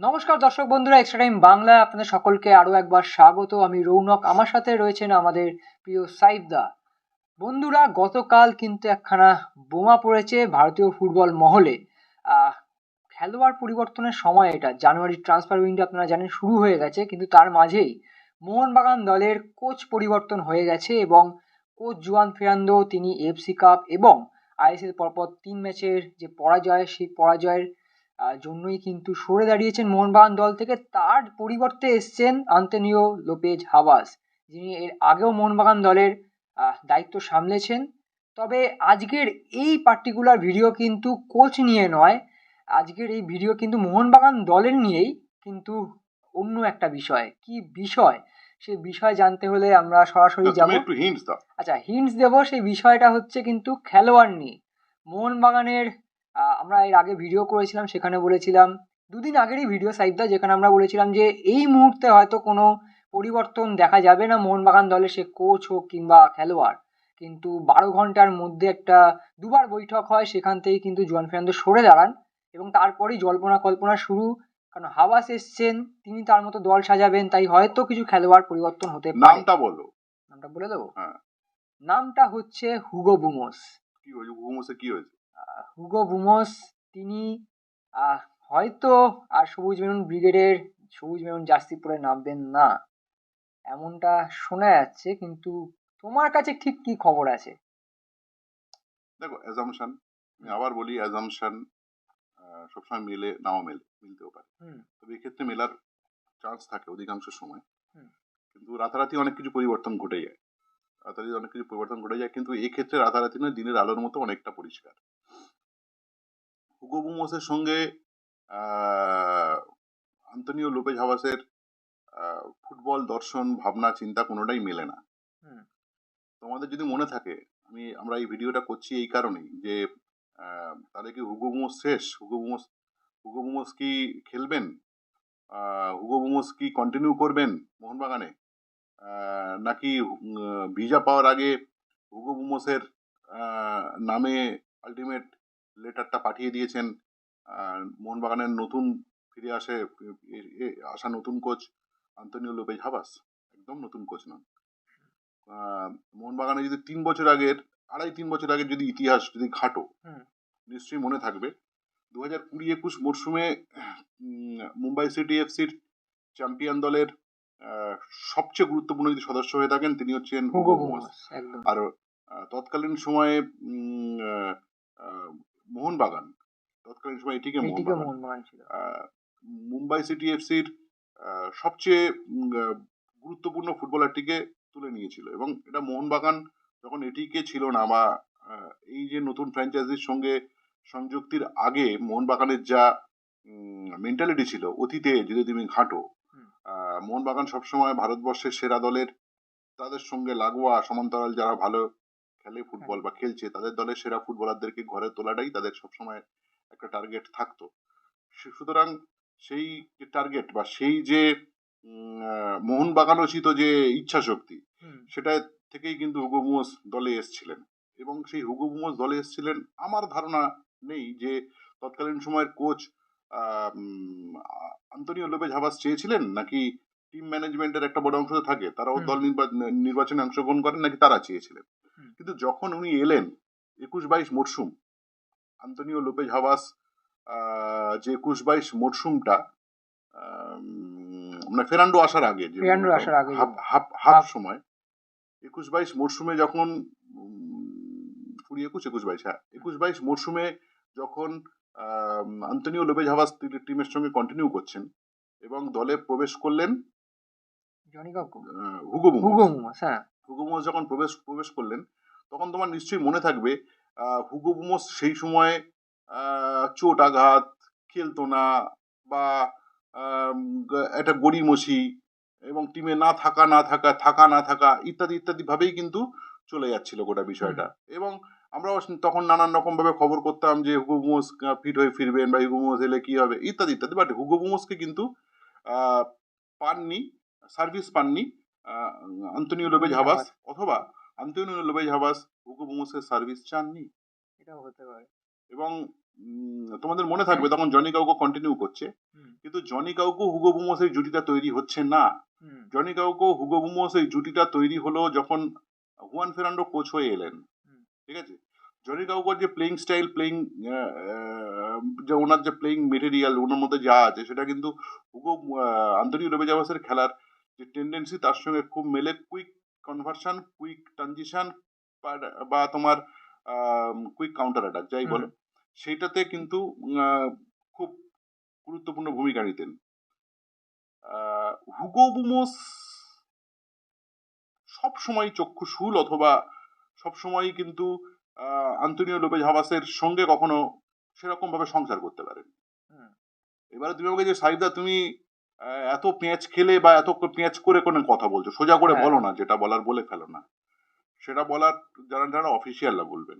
নমস্কার দর্শক বন্ধুরা এক্সট্রা টাইম বাংলা আপনাদের সকলকে আরও একবার স্বাগত। আমি রৌনক, আমার সাথে রয়েছেন আমাদের প্রিয় সাইবদা বন্ধুরা, গতকাল কিন্তু একখানা বোমা পড়েছে ভারতীয় ফুটবল মহলে। খেলোয়াড় পরিবর্তনের সময় এটা, জানুয়ারি ট্রান্সফার উইন্ডো আপনারা জানেন শুরু হয়ে গেছে, কিন্তু তার মাঝেই মোহনবাগান দলের কোচ পরিবর্তন হয়ে গেছে এবং কোচ জুয়ান ফেরান্দো, তিনি এফসি কাপ এবং আইএসএল পরপর তিন ম্যাচের যে পরাজয়, সেই পরাজয়ের জন্যই কিন্তু সরে দাঁড়িয়েছেন মোহনবাগান দল থেকে। তার পরিবর্তে এসছেন আন্তনিও লোপেজ হাওয়াস যিনি এর আগেও মোহনবাগান দলের দায়িত্ব সামলেছেন। তবে আজকের এই পার্টিকুলার ভিডিও কিন্তু কোচ নিয়ে নয়। আজকের এই ভিডিও কিন্তু মোহনবাগান দলের নিয়েই কিন্তু অন্য একটা বিষয়। কি বিষয়? সেই বিষয় জানতে হলে আমরা সরাসরি যাব। আচ্ছা হিন্টস দেবো। সেই বিষয়টা হচ্ছে কিন্তু খেলোয়াড় নিয়ে। মোহনবাগানের আমরা এর আগে ভিডিও করেছিলাম সেখানে বলেছিলাম দুদিন আগেরই ভিডিও সাইবদা যেখানে আমরা বলেছিলাম যে এই মুহূর্তে হয়তো কোনো পরিবর্তন দেখা যাবে না মোহনবাগান দলে সে কোচ হোক কিংবা খেলোয়াড়। কিন্তু বারো ঘণ্টার মধ্যে একটা দুবার বৈঠক হয় সেখান থেকে কিন্তু জোয়ান ফেরান্দো সরে দাঁড়ান এবং তারপরেই জল্পনা কল্পনা শুরু। কারণ হাওয়াস এসছেন তিনি তার মতো দল সাজাবেন তাই হয়তো কিছু খেলোয়াড় পরিবর্তন হতে পারে। নামটা বলো। নামটা বলে দেবো? হ্যাঁ। নামটা হচ্ছে হুগো বুমোস। কি হয়েছে? ঘুমোসে কি হয়েছে? হুগো বুমোস তিনি হয়তো আর সবুজ মেরুন ব্রিগেডের সবুজ মেরুন জার্সি পরে নামবেন না। এমনটা শোনা যাচ্ছে কিন্তু তোমার কাছে ঠিক কি খবর আছে? দেখো অ্যাজামশন আমি আবার বলি অ্যাজামশন সবসময় মেলে নাও মেলে মিলতেও পারে। তবে এক্ষেত্রে মেলার চান্স থাকে অধিকাংশ সময়। কিন্তু রাতারাতি অনেক কিছু পরিবর্তন ঘটে যায়। রাতারাতি অনেক কিছু পরিবর্তন ঘটে যায় কিন্তু এক্ষেত্রে রাতারাতি নয় দিনের আলোর মতো অনেকটা পরিষ্কার। হুগো বুমোসের সঙ্গে আন্তনিও লোপেজ হাওয়াসের ফুটবল দর্শন ভাবনা চিন্তা কোনোটাই মেলে না। তোমাদের যদি মনে থাকে আমি আমরা এই ভিডিওটা করছি এই কারণেই যে তাহলে কি হুগো বুমোস শেষ? হুগো বুমোস হুগো বুমোস কি খেলবেন? হুগো বুমোস কি কন্টিনিউ করবেন মোহনবাগানে? নাকি ভিসা পাওয়ার আগে হুগো বুমোসের নামে আলটিমেট লেটারটা পাঠিয়ে দিয়েছেন। মোহনবাগানের নতুন ফিরে আসে আসা নতুন কোচ আন্তনিও লোপেজ হাবাস। একদম নতুন কোচ নন। মোহনবাগানে যদি তিন বছর আগের আড়াই তিন বছর আগের যদি ইতিহাস যদি ঘাটো। নিশ্চয়ই মনে থাকবে। দু হাজার কুড়ি একুশ মরশুমে মুম্বাই সিটি এফসির চ্যাম্পিয়ন দলের সবচেয়ে গুরুত্বপূর্ণ যদি সদস্য হয়ে থাকেন তিনি হচ্ছেন আর তৎকালীন সময়ে মোহনবাগান। তৎকালীন সময় এটিকে মোহনবাগান। ছিল। মুম্বাই সিটি এফসির সবচেয়ে গুরুত্বপূর্ণ ফুটবলারটিকে তুলে নিয়েছিল। এবং এটা মোহনবাগান যখন এটিকে ছিল না বা এই যে নতুন ফ্র্যাঞ্চাইজির সঙ্গে সংযুক্তির আগে মোহনবাগানের যা মেন্টালিটি ছিল অতীতে যদি তুমি ঘাঁটো মোহনবাগান সবসময় ভারতবর্ষের সেরা দলের তাদের সঙ্গে লাগোয়া সমান্তরাল যারা ভালো খেলে ফুটবল বা খেলছে তাদের দলের সেরা ফুটবলারদেরকে ঘরে তোলাটাই তাদের সবসময় একটা টার্গেট থাকতো। সুতরাং সেই যে টার্গেট বা সেই যে মোহনবাগানোচিত যে ইচ্ছা শক্তি সেটা থেকেই কিন্তু হুগো বুমোস দলে এসেছিলেন। এবং সেই হুগো বুমোস দলে এসেছিলেন আমার ধারণা নেই যে তৎকালীন সময়ের কোচ আন্তনিও লোপেজ হাবাস চেয়েছিলেন নাকি টিম ম্যানেজমেন্টের একটা বড় অংশ থাকে তারাও দল নির্বা- নির্বাচনে অংশগ্রহণ করেন নাকি তারা চেয়েছিলেন। কিন্তু যখন উনি এলেন একুশ বাইশ মরশুম আন্তনিও লোপেজ আহ, যে একুশ বাইশ মরশুমটা মানে ফেরান্ডো আসার আগে ফেরান্ডো আসার আগে হাফ। সময় একুশ বাইশ মরশুমে যখন কুড়ি একুশ একুশ বাইশ হ্যাঁ একুশ বাইশ মরশুমে যখন আন্তনিও লোপেজ টি- টিমের সঙ্গে কন্টিনিউ করছেন এবং দলে প্রবেশ করলেন হুগো হুগো হ্যাঁ। হুগো যখন প্রবেশ প্রবেশ করলেন তখন তোমার নিশ্চয়ই মনে থাকবে আহ, হুগো বুমোস সেই সময় চোট আঘাত খেলতো না বা একটা গড়িমসি এবং টিমে না থাকা না থাকা থাকা না থাকা ইত্যাদি ইত্যাদি ভাবেই কিন্তু চলে যাচ্ছিল গোটা বিষয়টা। এবং আমরাও তখন নানান রকম ভাবে খবর করতাম যে হুগো বুমোস ফিট হয়ে ফিরবেন বা হুগো বুমোস এলে কি হবে ইত্যাদি ইত্যাদি। বাট হুগো বুমোসকে কিন্তু পাননি সার্ভিস পাননি। আন্তনিও লোবেজ হাবাস অথবা আন্তনিও লোবেজ হাবাস হুগো বুমোসের সার্ভিস চাননি। এটাও হতে পারে। এবং তোমাদের মনে থাকবে তখন জনি কাউকে কন্টিনিউ করছে। কিন্তু জনি কাউকে হুগো বুমোস এই জুটিটা তৈরি হচ্ছে না। জনি কাউকে হুগো বুমোস এই জুটিটা তৈরি হলো যখন হুয়ান ফেরান্ডো কোচ হয়ে এলেন। ঠিক আছে? জনি কাউকর যে প্লেইং স্টাইল প্লেইং যে ওনার যে প্লেইং মেটেরিয়াল ওনার মধ্যে যা আছে সেটা কিন্তু হুগো আন্তরিক রবিজাবাসের খেলার যে টেন্ডেন্সি তার সঙ্গে খুব মেলে কুইক কনভার্সন কুইক ট্রানজিশন বা তোমার কুইক কাউন্টার অ্যাটাক যাই বলো সেইটাতে কিন্তু খুব গুরুত্বপূর্ণ ভূমিকা নিতেন। আহ, হুগো বুমোস সব সময় চক্ষু চক্ষুশূল অথবা সব সময় কিন্তু আহ, আন্তনিও লোপেজ হাবাসের সঙ্গে কখনো সেরকম ভাবে সংসার করতে পারেন এবারে তুমি আমাকে যে সাইদা তুমি এত পেঁয়াজ খেলে বা এত পেঁয়াজ করে কোনো কথা বলছো। সোজা করে হ্যাঁ। বলো না যেটা বলার বলে ফেলো না। সেটা বলার যারা যারা অফিসিয়ালরা বলবেন।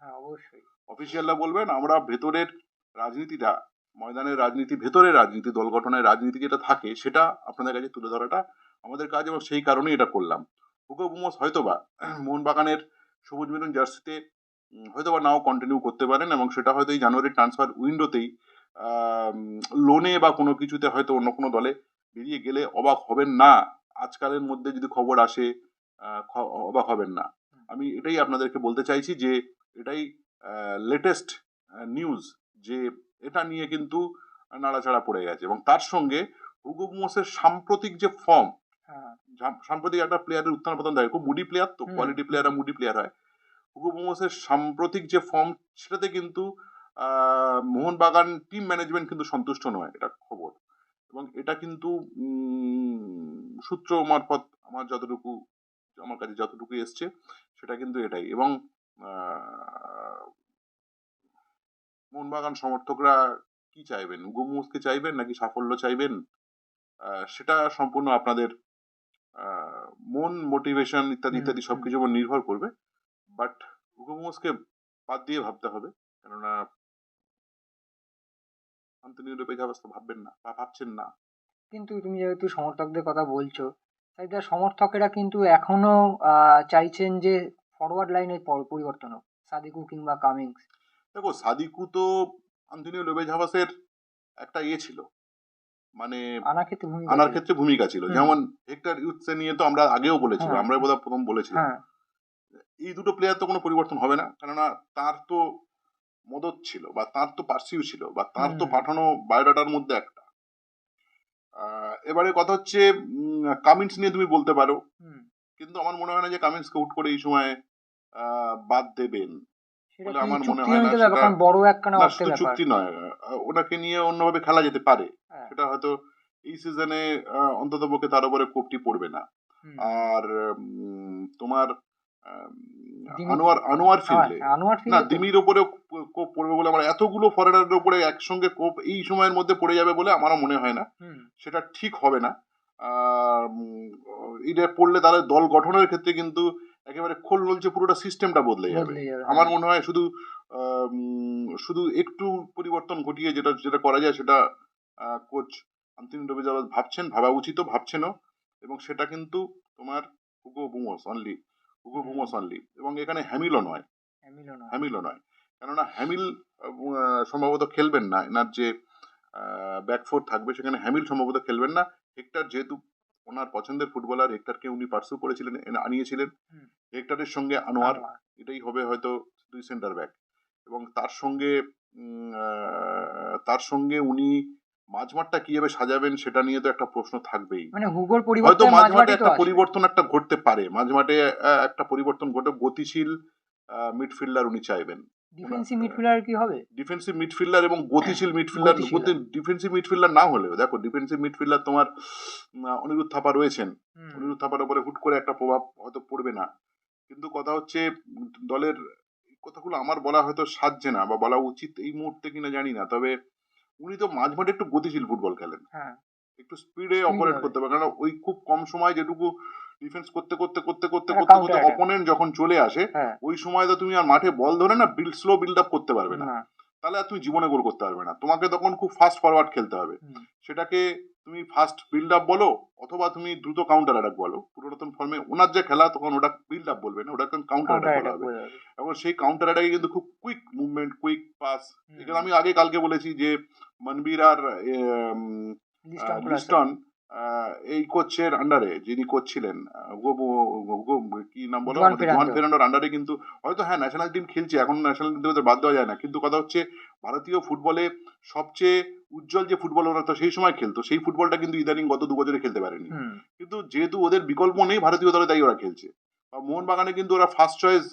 হ্যাঁ অবশ্যই। অফিসিয়ালরা বলবেন আমরা ভেতরের রাজনীতিটা ময়দানের রাজনীতি ভেতরের রাজনীতি দল গঠনের রাজনীতি যেটা থাকে সেটা আপনাদের কাছে তুলে ধরাটা আমাদের কাজ এবং সেই কারণেই এটা করলাম। হুগো বুমোস হয়তোবা মোহনবাগানের সবুজ মেরুন জার্সিতে হয়তোবা নাও কন্টিনিউ করতে পারেন এবং সেটা হয়তো এই জানুয়ারির ট্রান্সফার উইন্ডোতেই লোনে বা কোনো কিছুতে হয়তো অন্য কোনো দলে বেরিয়ে গেলে অবাক হবেন না। আজকালের মধ্যে যদি খবর আসে অবাক হবেন না। আমি এটাই আপনাদেরকে বলতে চাইছি যে এটাই লেটেস্ট নিউজ যে এটা নিয়ে কিন্তু নাড়াচাড়া পড়ে গেছে। এবং তার সঙ্গে হুগো বুমোসের সাম্প্রতিক যে ফর্ম হ্যাঁ। সাম্প্রতিক একটা প্লেয়ারের উত্থান পতন দেয় খুব মুডি প্লেয়ার তো। কোয়ালিটি প্লেয়াররা মুডি প্লেয়ার হয়। হুগো বুমোসের সাম্প্রতিক যে ফর্ম সেটাতে কিন্তু মোহনবাগান টিম ম্যানেজমেন্ট কিন্তু সন্তুষ্ট নয় এটা খবর। এবং এটা কিন্তু সূত্র মারফত আমার যতটুকু আমার কাছে যতটুকু এসছে সেটা কিন্তু এটাই। এবং মোহনবাগান সমর্থকরা কি চাইবেন? গুমুসকে চাইবেন নাকি সাফল্য চাইবেন? সেটা সম্পূর্ণ আপনাদের মন মোটিভেশন ইত্যাদি ইত্যাদি হুম। সবকিছু উপর নির্ভর করবে। বাট গুমুসকে বাদ দিয়ে ভাবতে হবে। কেননা আন্তনিও লোপেজ অবস্থা ভাববেন না বা ভাবছেন না। কিন্তু তুমি যেহেতু সমর্থকদের কথা বলছো সাইদার সমর্থকেরা কিন্তু এখনও আহ, চাইছেন যে ফরওয়ার্ড লাইনের পরিবর্তন হোক সাদিকু কিংবা কামিংস। দেখো সাদিকু তো আন্তনিও হাবাসের একটা ইয়ে ছিল। মানে আনার ক্ষেত্রে ভূমিকা আনার ছিল। ক্ষেত্রে ভূমিকা ছিল। যেমন হেক্টর ইউথসে নিয়ে তো আমরা আগেও বলেছিলাম হ্যাঁ। আমরা বোধহয় প্রথম বলেছিলাম। হ্যাঁ। এই দুটো প্লেয়ার তো কোনো পরিবর্তন হবে না। কেননা তার তো মদত ছিল বা তার তো পার্সিউ ছিল বা তার তো পাঠানো বায়োডাটার মধ্যে একটা। এবারে কথা হচ্ছে কামিন্স নিয়ে তুমি বলতে পারো। কিন্তু আমার মনে হয় না যে কামিন্সকে উঠ করে এই সময় বাদ দেবেন আমার মনে হয় না সেটা- চুক্তি নয় ওনাকে নিয়ে অন্যভাবে খেলা যেতে পারে। হ্যাঁ, সেটা হয়তো এই সিজনে অন্তত পক্ষে তার উপরে কোপটি পড়বে না। আর তোমার আনোয়ার আনোয়ার হ্যাঁ, ফিল্ডে। আনোয়ার না দিমির ওপরে কোপ পড়বে বলে আমার এতগুলো ফরেনারের উপরে একসঙ্গে কোপ এই সময়ের মধ্যে পড়ে যাবে বলে আমারও মনে হয় না। সেটা ঠিক হবে না। এটা পড়লে তাহলে দল গঠনের ক্ষেত্রে কিন্তু একেবারে খোল নলছে পুরোটা সিস্টেমটা বদলে যাবে। আমার হ্যাঁ। মনে হয় শুধু শুধু একটু পরিবর্তন ঘটিয়ে যেটা যেটা করা যায় সেটা কোচ আন্তিম রবিজাবাদ ভাবছেন ভাবা উচিত ভাবছেনও। এবং সেটা কিন্তু তোমার Hugo Boumous only Hugo. Boumous এবং এখানে হ্যামিলও নয় হ্যামিলও নয়। কেননা হ্যামিল সম্ভবত খেলবেন না এনার যে ব্যাকফোর থাকবে সেখানে হ্যামিল সম্ভবত খেলবেন না হেক্টর যেহেতু ওনার পছন্দের ফুটবলার হেক্টরকে উনি পার্সু করেছিলেন এনে- আনিয়েছিলেন। হেক্টরের সঙ্গে আনোয়ার। এটাই হবে হয়তো দুই সেন্টার ব্যাক এবং তার সঙ্গে তার সঙ্গে উনি মাঝমাঠটা কীভাবে সাজাবেন সেটা নিয়ে তো একটা প্রশ্ন থাকবেই। মানে হুগোর হয়তো পরিবর্তে মাঝমাঠে একটা পরিবর্তন একটা ঘটতে পারে। মাঝমাঠে একটা পরিবর্তন ঘটে গতিশীল মিডফিল্ডার উনি চাইবেন। ডিফেন্সিভ মিডফিল্ডার কি হবে? ডিফেন্সিভ মিডফিল্ডার এবং গতিশীল মিডফিল্ডার। ডিফেন্সিভ মিডফিল্ডার না হলেও দেখো ডিফেন্সিভ মিডফিল্ডার তোমার অনিরুদ্ধ থাপা রয়েছেন। অনিরুদ্ধ থাপার উপরে হুট করে একটা প্রভাব হয়তো পড়বে না। কিন্তু কথা হচ্ছে দলের কথাগুলো আমার বলা হয়তো সাজছে না বা বলা উচিত এই মুহূর্তে কিনা জানি না। তবে উনি তো মাঝ মাঠে একটু গতিশীল ফুটবল খেলেন। হ্যাঁ। একটু স্পিডে অপারেট করতে পারে কারণ ওই খুব কম সময় যেটুকু ডিফেন্স করতে করতে করতে করতে করতে counter করতে অপোনেন্ট যখন চলে আসে হ্যাঁ। ওই সময় তো তুমি আর মাঠে বল ধরে না বিল্ড স্লো বিল্ড আপ করতে পারবে না। না। তাহলে আর তুমি জীবনে গোল করতে পারবে না। তোমাকে তখন খুব ফাস্ট ফরওয়ার্ড খেলতে হবে। সেটাকে তুমি ফাস্ট বিল্ড আপ বলো অথবা তুমি দ্রুত কাউন্টার অ্যাটাক বলো। পুরাতন ফর্মে ওনার যে খেলা তখন ওটা বিল্ড আপ বলবে না ওটা কাউন্টার counter অ্যাটাক বলা হবে। এবং সেই কাউন্টার অ্যাটাকে কিন্তু খুব কুইক মুভমেন্ট কুইক পাস এখানে আমি আগে কালকে বলেছি যে মনবীর আর লিস্টন এই কোচের আন্ডারে যিনি কোচ ছিলেন কি নাম বলো? জোয়ান আন্ডারে কিন্তু হয়তো হ্যাঁ ন্যাশনাল টিম খেলছে এখন ন্যাশনাল টিম বাদ দেওয়া যায় না। কিন্তু কথা হচ্ছে ভারতীয় ফুটবলে সবচেয়ে উজ্জ্বল যে ফুটবল ওরা তো সেই সময় খেলতো সেই ফুটবলটা কিন্তু ইদানিং গত দু বছরে খেলতে পারেনি। কিন্তু যেহেতু ওদের বিকল্প নেই ভারতীয় দলে তাই ওরা খেলছে। বা মোহনবাগানে কিন্তু ওরা ফার্স্ট চয়েস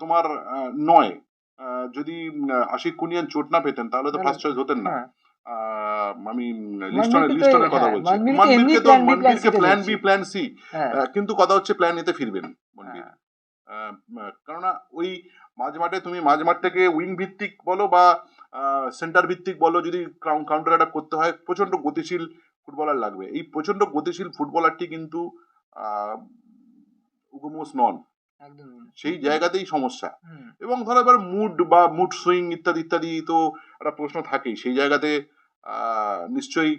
তোমার নয়। যদি আশিক কুনিয়ান চোট না পেতেন তাহলে তো ফার্স্ট চয়েস হতেন না। হ্যাঁ, আমি লিস্টনের লিস্টনের কথা হ্যাঁ, বলছি মনবীর তো মনবীরকে তো মনবীরকে প্ল্যান বি প্ল্যান সি কিন্তু কথা হচ্ছে প্ল্যান এতে ফিরবেন মনবীর হ্যাঁ, কেননা ওই মাঝ মাঠে তুমি মাঝ মাঠ থেকে উইং ভিত্তিক বলো বা সেন্টার ভিত্তিক বলো যদি কাউন্টার অ্যাটাক করতে হয় প্রচণ্ড গতিশীল ফুটবলার লাগবে। এই প্রচণ্ড গতিশীল ফুটবলারটি কিন্তু উগমোস নন। সেই জায়গাতেই সমস্যা। এবং ধরো এবার মুড বা মুড সুইং ইত্যাদি ইত্যাদি তো একটা প্রশ্ন থাকেই। সেই জায়গাতে নিশ্চয়ই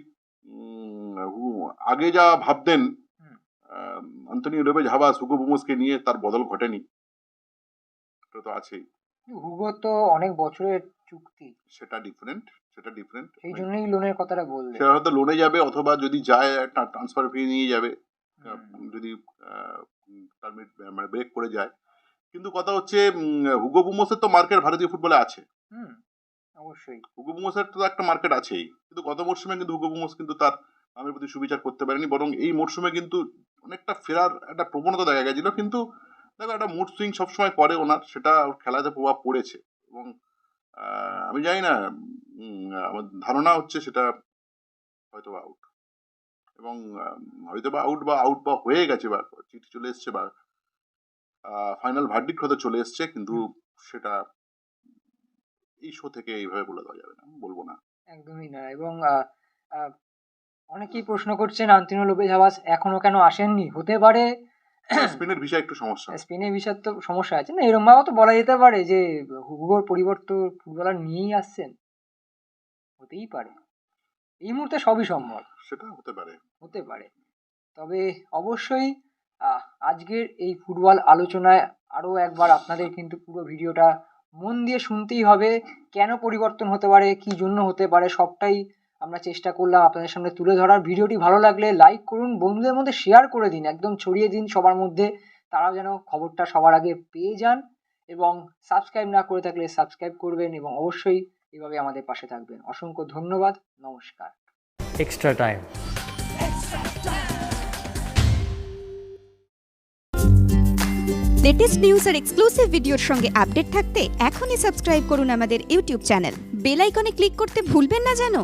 আগে যা ভাবতেন আন্তনি রবে ঝাবাস হুগো বুমোসকে নিয়ে তার বদল ঘটেনি। এটা তো আছেই। হুগো তো অনেক বছরের চুক্তি। সেটা ডিফারেন্ট সেটা ডিফারেন্ট সেই জন্যই লোনের কথাটা বললে সে হয়তো লোনে যাবে অথবা যদি যায় একটা ট্রান্সফার ফি নিয়ে যাবে। যদি mid- মানে ব্রেক করে যায়। কিন্তু কথা হচ্ছে হুগো বুমোসের তো মার্কেট ভারতীয় ফুটবলে আছে। হুম, অবশ্যই। হুগো বুমোসের তো একটা মার্কেট আছেই। কিন্তু গত মরশুমে কিন্তু হুগো বুমোস কিন্তু তার নামের প্রতি সুবিচার করতে পারেনি। বরং এই মরশুমে কিন্তু অনেকটা ফেরার একটা প্রবণতা দেখা গেছিল। কিন্তু দেখো একটা মুড সুইং সবসময় করে ওনার সেটা ওর খেলাতে প্রভাব পড়েছে। এবং আমি জানি না আমার ধারণা হচ্ছে সেটা হয়তো বা আউট এবং হয়তো বা আউট বা আউট বা হয়ে গেছে বা চিঠি চলে এসছে বা ফাইনাল ভার্ডিক্ট হতে চলে এসছে কিন্তু সেটা এই শো থেকে এইভাবে বলে দেওয়া যাবে না বলব না। একদমই না। এবং অনেকেই প্রশ্ন করছেন আন্তিনো লোপেজ হাবাস এখনও কেন আসেননি? হতে পারে স্পেনের ভিসা একটু সমস্যা স্পেনের বিষয়ের তো সমস্যা আছে। না এরকম ভাবেও তো বলা যেতে পারে যে হুগোর পরিবর্তে ফুটবলার নিয়েই আসছেন। হতেই পারে। এই মুহূর্তে সবই সম্ভব। সেটা হতে পারে। হতে পারে। তবে অবশ্যই আজকের এই ফুটবল আলোচনায় আরও একবার আপনাদের কিন্তু পুরো ভিডিওটা মন দিয়ে শুনতেই হবে। কেন পরিবর্তন হতে পারে? কি জন্য হতে পারে? সবটাই আমরা চেষ্টা করলাম আপনাদের সামনে তুলে ধরার। ভিডিওটি ভালো লাগলে লাইক করুন বন্ধুদের মধ্যে শেয়ার করে দিন একদম ছড়িয়ে দিন সবার মধ্যে। তারাও যেন খবরটা সবার আগে পেয়ে যান এবং সাবস্ক্রাইব না করে থাকলে সাবস্ক্রাইব করবেন এবং অবশ্যই এভাবে আমাদের পাশে থাকবেন। অসংখ্য ধন্যবাদ নমস্কার। Extra time. লেটেস্ট নিউজ আর এক্সক্লুসিভ ভিডিওর সঙ্গে আপডেট থাকতে এখনই সাবস্ক্রাইব করুন আমাদের ইউটিউব চ্যানেল বেল আইকনে ক্লিক করতে ভুলবেন না যেন।